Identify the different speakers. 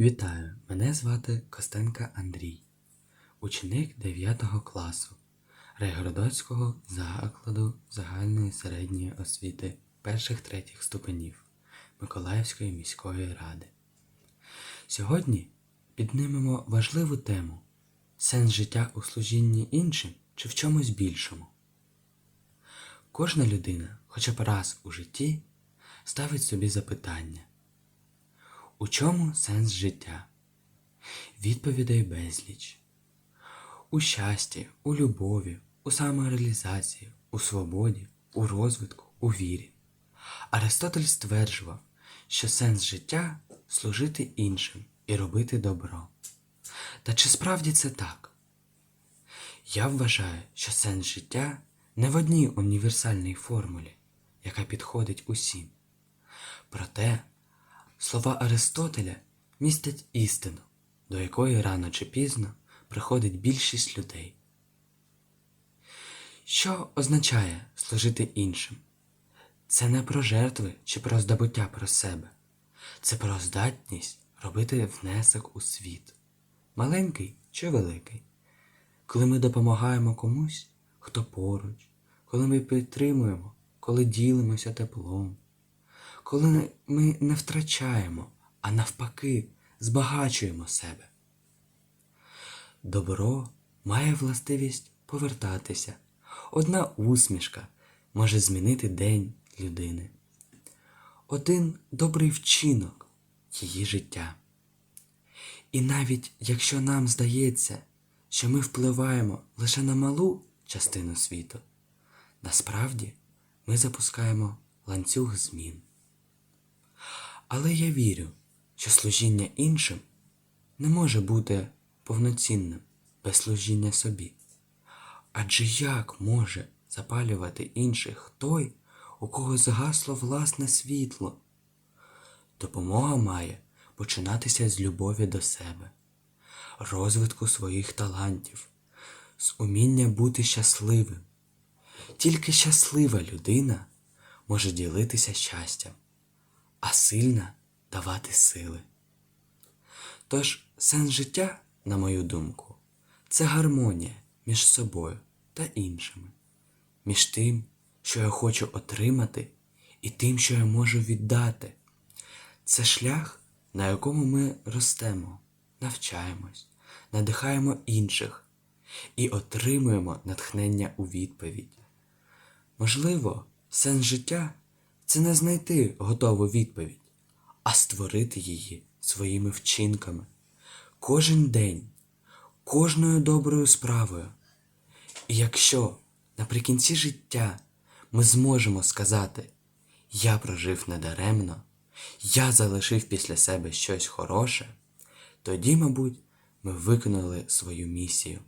Speaker 1: Вітаю! Мене звати Костенка Андрій, ученик 9 класу Райгородоцького закладу загальної середньої освіти перших третіх ступенів Миколаївської міської ради. Сьогодні піднимемо важливу тему сенс життя у служінні іншим чи в чомусь більшому. Кожна людина хоча б раз у житті ставить собі запитання. У чому сенс життя? Відповідей безліч. У щасті, у любові, у самореалізації, у свободі, у розвитку, у вірі. Аристотель стверджував, що сенс життя служити іншим і робити добро. Та чи справді це так? Я вважаю, що сенс життя не в одній універсальній формулі, яка підходить усім. Проте Слова Аристотеля містять істину, до якої рано чи пізно приходить більшість людей. Що означає служити іншим? Це не про жертви чи про здобуття про себе, це про здатність робити внесок у світ, маленький чи великий. Коли ми допомагаємо комусь, хто поруч, коли ми підтримуємо, коли ділимося теплом коли ми не втрачаємо, а навпаки, збагачуємо себе. Добро має властивість повертатися. Одна усмішка може змінити день людини. Один добрий вчинок її життя. І навіть якщо нам здається, що ми впливаємо лише на малу частину світу, насправді ми запускаємо ланцюг змін. Але я вірю, що служіння іншим не може бути повноцінним без служіння собі. Адже як може запалювати інших той, у кого згасло власне світло? Допомога має починатися з любові до себе, розвитку своїх талантів, з уміння бути щасливим. Тільки щаслива людина може ділитися щастям а сильна давати сили. Тож сенс життя, на мою думку, це гармонія між собою та іншими, між тим, що я хочу отримати, і тим, що я можу віддати. Це шлях, на якому ми ростемо, навчаємось, надихаємо інших і отримуємо натхнення у відповідь. Можливо, сенс життя це не знайти готову відповідь, а створити її своїми вчинками кожен день, кожною доброю справою. І якщо наприкінці життя ми зможемо сказати, я прожив недаремно, я залишив після себе щось хороше, тоді, мабуть, ми виконали свою місію.